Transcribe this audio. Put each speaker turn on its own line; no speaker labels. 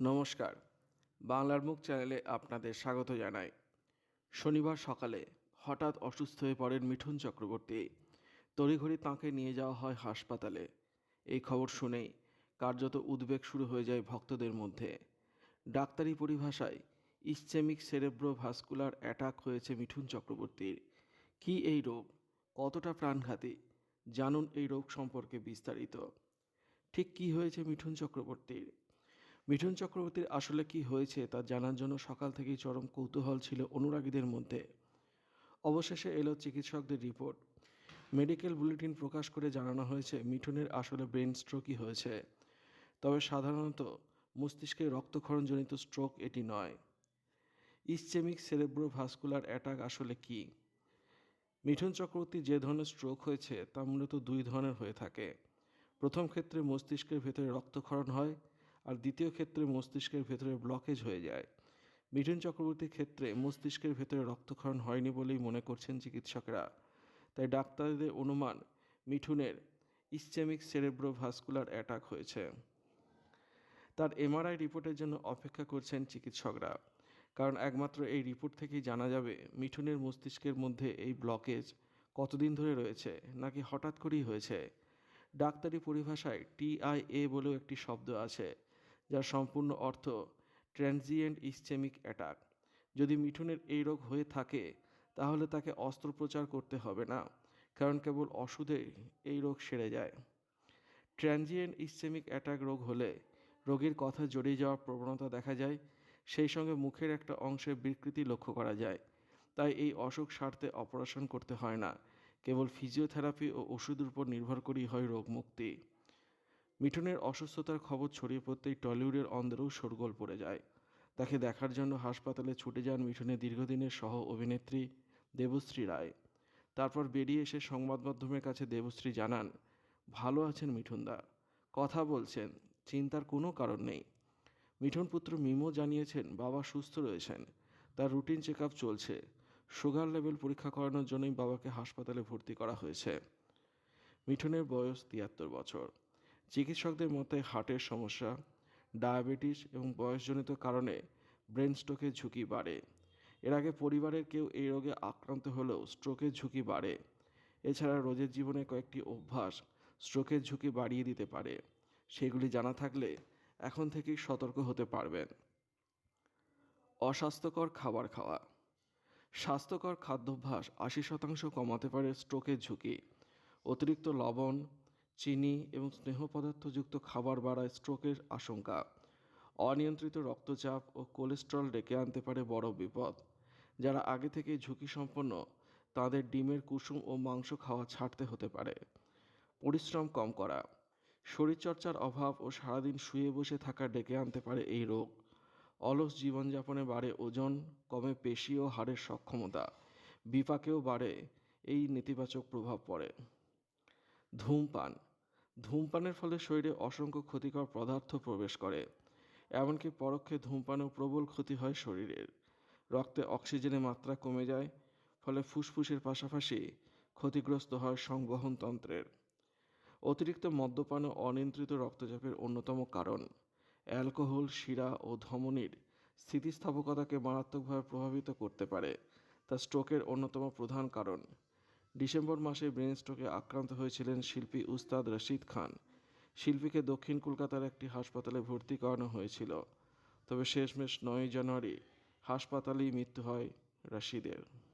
নমস্কার। বাংলার মুখ চ্যানেলে আপনাদের স্বাগত জানাই। শনিবার সকালে হঠাৎ অসুস্থ হয়ে পড়েন মিঠুন চক্রবর্তী। তড়িঘড়ি তাঁকে নিয়ে যাওয়া হয় হাসপাতালে। এই খবর শুনেই কার্যত উদ্বেগ শুরু হয়ে যায় ভক্তদের মধ্যে। ডাক্তারি পরিভাষায় ইসচেমিক সেরেব্রো ভাস্কুলার অ্যাটাক হয়েছে মিঠুন চক্রবর্তীর। কি এই রোগ? কতটা প্রাণঘাতী? জানুন এই রোগ সম্পর্কে বিস্তারিত। ঠিক কী হয়েছে মিঠুন চক্রবর্তীর? মিঠুন চক্রবর্তীর আসলে কি হয়েছে তা জানার জন্য সকাল থেকেই চরম কৌতূহল ছিল অনুরাগীদের মধ্যে। অবশেষে এলো চিকিৎসকদের রিপোর্ট। মেডিকেল বুলেটিন প্রকাশ করে জানানো হয়েছে, মিঠুনের আসলে ব্রেন স্ট্রোকই হয়েছে। তবে সাধারণত মস্তিষ্কে রক্তক্ষরণজনিত স্ট্রোক এটি নয়। ইসচেমিক সেরেব্রো ভাস্কুলার অ্যাটাক আসলে কি? মিঠুন চক্রবর্তী যে ধরনের স্ট্রোক হয়েছে তা মূলত দুই ধরনের হয়ে থাকে। প্রথম ক্ষেত্রে মস্তিষ্কের ভেতরে রক্তক্ষরণ হয় আর দ্বিতীয় ক্ষেত্রে মস্তিষ্কের ভেতরে ব্লকেজ হয়ে যায়। মিঠুন চক্রবর্তীর ক্ষেত্রে মস্তিষ্কের ভেতরে রক্তক্ষরণ হয়নি বলেই মনে করছেন চিকিৎসকরা। তাই ডাক্তারদের অনুমান, মিঠুনের ইসচেমিক সেরেব্রো ভাস্কুলার অ্যাটাক হয়েছে। তার এমআরআই রিপোর্টের জন্য অপেক্ষা করছেন চিকিৎসকরা। কারণ একমাত্র এই রিপোর্ট থেকেই জানা যাবে মিঠুনের মস্তিষ্কের মধ্যে এই ব্লকেজ কতদিন ধরে রয়েছে, নাকি হঠাৎ করেই হয়েছে। ডাক্তারি পরিভাষায় টিআইএ বলেও একটি শব্দ আছে। যার সম্পূর্ণ অর্থ ট্রানজিয়েন্ট ইসচেমিক অ্যাটাক। যদি মিঠুনের এই রোগ হয়ে থাকে, তাহলে তাকে অস্ত্রোপচার করতে হবে না, কারণ কেবল ওষুধেই এই রোগ সেরে যায়। ট্রানজিয়েন্ট ইসচেমিক অ্যাটাক রোগ হলে রোগীর কথা জড়িয়ে যাওয়ার প্রবণতা দেখা যায়, সেই সঙ্গে মুখের একটা অংশে বিকৃতি লক্ষ্য করা যায়। তাই এই অসুখ সারতে অপারেশন করতে হয় না, কেবল ফিজিওথেরাপি ও ওষুধের উপর নির্ভর করেই হয় রোগ মুক্তি মিঠুনের অসুস্থতার খবর ছড়িয়ে পড়তেই টলিউডের অন্দরেও শোরগোল পড়ে যায়। তাকে দেখার জন্য হাসপাতালে ছুটে যান মিঠুনের দীর্ঘদিনের সহ অভিনেত্রী দেবশ্রী রায়। তারপর বেরিয়ে এসে সংবাদ মাধ্যমের কাছে দেবশ্রী জানান, ভালো আছেন মিঠুনদা। কথা বলছেন, চিন্তার কোনো কারণ নেই। মিঠুন পুত্র মিমো জানিয়েছেন বাবা সুস্থ রয়েছেন। তার রুটিন চেক চলছে। সুগার লেভেল পরীক্ষা করানোর জন্যই বাবাকে হাসপাতালে ভর্তি করা হয়েছে। মিঠুনের বয়স তিয়াত্তর বছর। চিকিৎসকদের মতে হার্টের সমস্যা, ডায়াবেটিস এবং বয়সজনিত কারণে ব্রেন স্ট্রোকের ঝুঁকি বাড়ে। এর আগে পরিবারের কেউ এই রোগে আক্রান্ত হলেও স্ট্রোকের ঝুঁকি বাড়ে। এছাড়া রোজের জীবনে কয়েকটি অভ্যাস স্ট্রোকের ঝুঁকি বাড়িয়ে দিতে পারে। সেগুলি জানা থাকলে এখন থেকেই সতর্ক হতে পারবেন। অস্বাস্থ্যকর খাবার খাওয়া। স্বাস্থ্যকর খাদ্যাভ্যাস আশি শতাংশ কমাতে পারে স্ট্রোকের ঝুঁকি। অতিরিক্ত লবণ চিনি এবং স্নেহ পদার্থযুক্ত খাবার বাড়ায় স্ট্রোকের আশঙ্কা। অনিয়ন্ত্রিত রক্তচাপ ও কোলেস্ট্রল ডেকে আনতে পারে বড় বিপদ। যারা আগে থেকেই ঝুঁকি সম্পন্ন তাদের ডিমের কুসুম ও মাংস খাওয়া ছাড়তে হতে পারে। পরিশ্রম কম করা। শরীরচর্চার অভাব ও সারাদিন শুয়ে বসে থাকা ডেকে আনতে পারে এই রোগ। অলস জীবনযাপনে বাড়ে ওজন, কমে পেশি ও হাড়ের সক্ষমতা। বিপাকেও বাড়ে, এই নেতিবাচক প্রভাব পড়ে। ধূমপান। ধূমপানের ফলে শরীরে অসংখ্য ক্ষতিকর পদার্থ প্রবেশ করে, এমনকি পরোক্ষে ধূমপানেও প্রবল ক্ষতি হয় শরীরের। রক্তে অক্সিজেনের মাত্রা কমে যায়, ফলে ফুসফুসের পাশাপাশি ক্ষতিগ্রস্ত হয় সংবহনতন্ত্রের। অতিরিক্ত মদ্যপান ও অনিয়ন্ত্রিত রক্তচাপের অন্যতম কারণ। অ্যালকোহল, শিরা ও ধমনির স্থিতিস্থাপকতাকে মারাত্মকভাবে প্রভাবিত করতে পারে, তা স্ট্রোকের অন্যতম প্রধান কারণ। ডিসেম্বর মাসে ব্রেন স্ট্রোকে আক্রান্ত হয়েছিলেন শিল্পী উস্তাদ রশিদ খান। শিল্পীকে দক্ষিণ কলকাতার একটি হাসপাতালে ভর্তি করানো হয়েছিল। তবে শেষমেশ নয় জানুয়ারি হাসপাতালেই মৃত্যু হয় রশিদের।